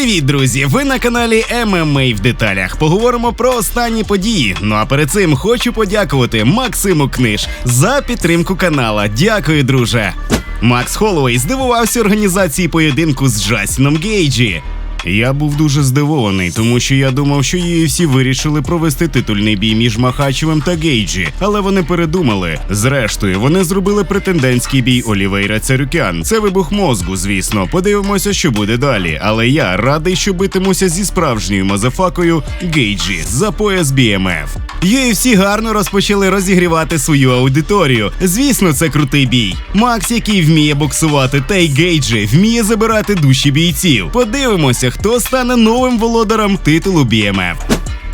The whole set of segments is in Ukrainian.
Привіт, друзі! Ви на каналі ММА в деталях. Поговоримо про останні події. Ну а перед цим хочу подякувати Максиму Книж за підтримку канала. Дякую, друже. Макс Холлоуей здивувався організації поєдинку з Джасіном Гейджі. Я був дуже здивований, тому що я думав, що UFC вирішили провести титульний бій між Махачевим та Гейджі, але вони передумали. Зрештою, вони зробили претендентський бій Олівейра Царюкян. Це вибух мозку, звісно. Подивимося, що буде далі. Але я радий, що битимуся зі справжньою мазафакою Гейджі за пояс BMF. UFC гарно розпочали розігрівати свою аудиторію. Звісно, це крутий бій. Макс, який вміє боксувати, та й Гейджі вміє забирати душі бійців. Подивимося, хто стане новим володарем титулу BMF.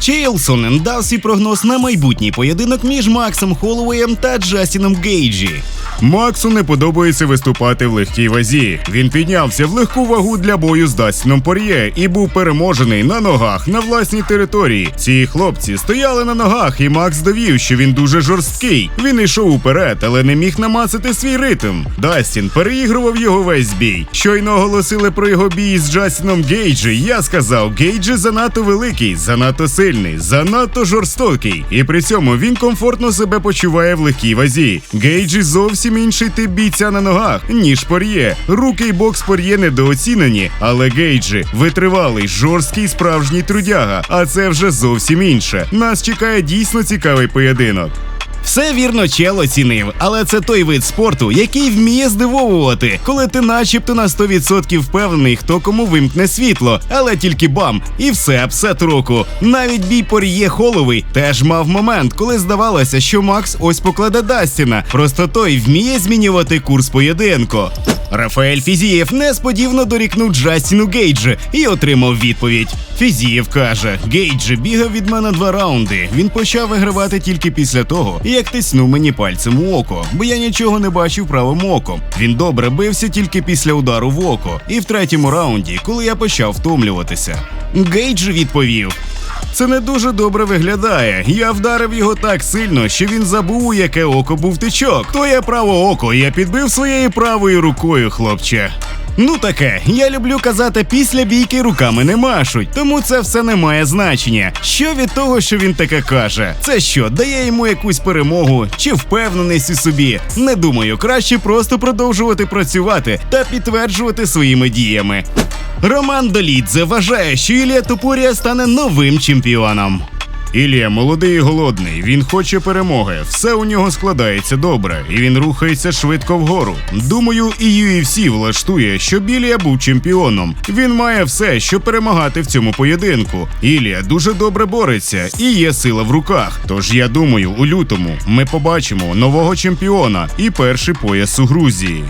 Чейлсонен дав свій прогноз на майбутній поєдинок між Максом Холлоуєм та Джастіном Гейджі. Максу не подобається виступати в легкій вазі. Він піднявся в легку вагу для бою з Дастіном Пор'є і був переможений на ногах на власній території. Ці хлопці стояли на ногах, і Макс довів, що він дуже жорсткий. Він йшов уперед, але не міг намацати свій ритм. Дастін переігрував його весь бій. Щойно оголосили про його бій з Джастіном Гейджі. Я сказав, Гейджі занадто великий, занадто сильний, занадто жорстокий. І при цьому він комфортно себе почуває в легкій вазі. Гейджі зовсім інший тип бійця на ногах, ніж Пор'є. Руки й бокс Пор'є недооцінені, але Гейджі витривалий, жорсткий справжній трудяга. А це вже зовсім інше. Нас чекає дійсно цікавий поєдинок. Все вірно чел оцінив, але це той вид спорту, який вміє здивовувати, коли ти начебто на 100% впевнений, хто кому вимкне світло, але тільки бам, і все апсет року. Навіть бій Пор'є Холовий теж мав момент, коли здавалося, що Макс ось покладе Дастіна. Просто той вміє змінювати курс поєдинку. Рафаель Фізієв несподівано дорікнув Джастіну Гейджі і отримав відповідь. Фізієв каже: Гейджі бігав від мене два раунди. Він почав вигравати тільки після того, як тиснув мені пальцем у око, бо я нічого не бачив правим оком. Він добре бився тільки після удару в око, і в третьому раунді, коли я почав втомлюватися. Гейджі відповів. Це не дуже добре виглядає. Я вдарив його так сильно, що він забув, у яке око був тичок. Твоє право око я підбив своєю правою рукою, хлопче. Ну таке, я люблю казати, після бійки руками не машуть, тому це все не має значення. Що від того, що він таке каже? Це що, дає йому якусь перемогу чи впевненість у собі? Не думаю, краще просто продовжувати працювати та підтверджувати своїми діями. Роман Долідзе вважає, що Ілія Топурія стане новим чемпіоном. Ілія молодий і голодний. Він хоче перемоги. Все у нього складається добре, і він рухається швидко вгору. Думаю, і UFC влаштує, щоб Ілія був чемпіоном. Він має все, щоб перемагати в цьому поєдинку. Ілія дуже добре бореться і є сила в руках. Тож я думаю, у лютому ми побачимо нового чемпіона і перший пояс у Грузії.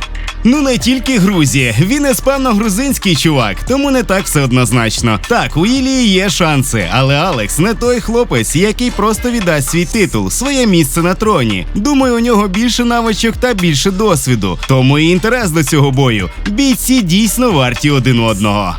Ну не тільки Грузія, він іспано-грузинський чувак, тому не так все однозначно. Так, у Ілії є шанси, але Алекс не той хлопець, який просто віддасть свій титул, своє місце на троні. Думаю, у нього більше навичок та більше досвіду. Тому і інтерес до цього бою. Бійці дійсно варті один одного.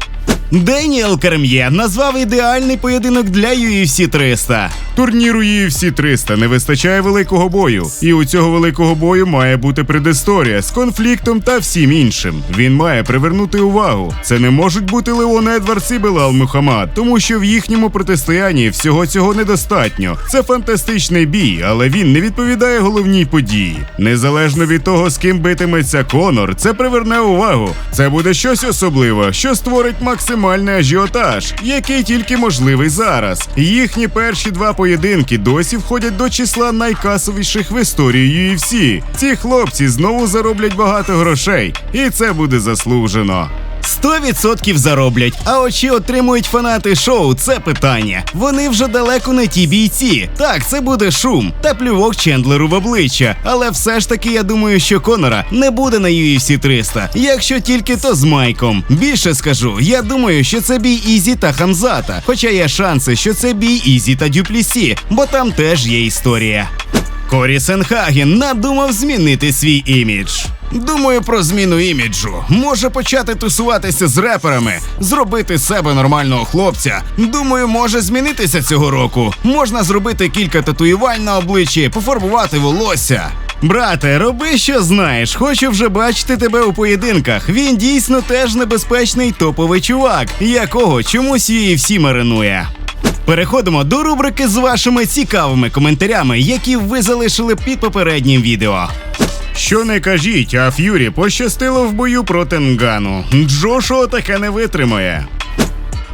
Деніел Керм'є назвав ідеальний поєдинок для UFC 300. Турніру UFC 300 не вистачає великого бою, і у цього великого бою має бути предісторія з конфліктом та всім іншим. Він має привернути увагу. Це не можуть бути Леон Едвардс і Белал Мухаммад, тому що в їхньому протистоянні всього цього недостатньо. Це фантастичний бій, але він не відповідає головній події. Незалежно від того, з ким битиметься Конор, це приверне увагу. Це буде щось особливе, що створить максимальний ажіотаж, який тільки можливий зараз. Їхні перші два поєдинки досі входять до числа найкасовіших в історії UFC. Ці хлопці знову зароблять багато грошей, і це буде заслужено. 100% зароблять, а от чи отримують фанати шоу, це питання. Вони вже далеко не ті бійці. Так, це буде шум та плювок Чендлеру в обличчя. Але все ж таки я думаю, що Конора не буде на UFC 300. Якщо тільки то з Майком. Більше скажу, я думаю, що це бій Ізі та Хамзата. Хоча є шанси, що це бій Ізі та Дюплісі, бо там теж є історія. Корі Сенхаген надумав змінити свій імідж. Думаю про зміну іміджу. Може почати тусуватися з реперами, зробити себе нормального хлопця. Думаю, може змінитися цього року. Можна зробити кілька татуювань на обличчі, пофарбувати волосся. Брате, роби, що знаєш. Хочу вже бачити тебе у поєдинках. Він дійсно теж небезпечний топовий чувак, якого чомусь її всі маринує. Переходимо до рубрики з вашими цікавими коментарями, які ви залишили під попереднім відео. Що не кажіть, а Ф'юрі пощастило в бою проти Нгану. Джошуа таке не витримає.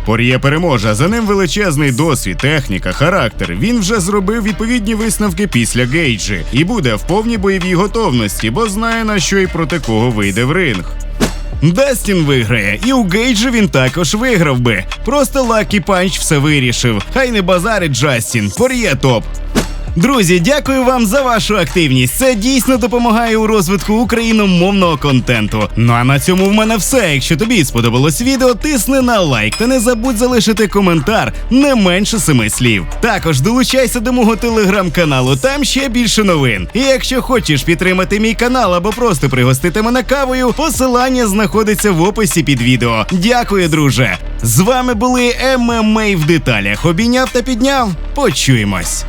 Пор'є переможе, за ним величезний досвід, техніка, характер. Він вже зробив відповідні висновки після Гейджі і буде в повній бойовій готовності, бо знає на що і проти кого вийде в ринг. Дастін виграє, і у Гейджі він також виграв би. Просто Лакі Панч все вирішив. Хай не базарить Джастін, пор'є топ. Друзі, дякую вам за вашу активність. Це дійсно допомагає у розвитку україномовного контенту. Ну а на цьому в мене все. Якщо тобі сподобалось відео, тисни на лайк та не забудь залишити коментар не менше семи слів. Також долучайся до мого телеграм-каналу, там ще більше новин. І якщо хочеш підтримати мій канал або просто пригостити мене кавою, посилання знаходиться в описі під відео. Дякую, друже. З вами були ММА в деталях. Обійняв та підняв. Почуємось.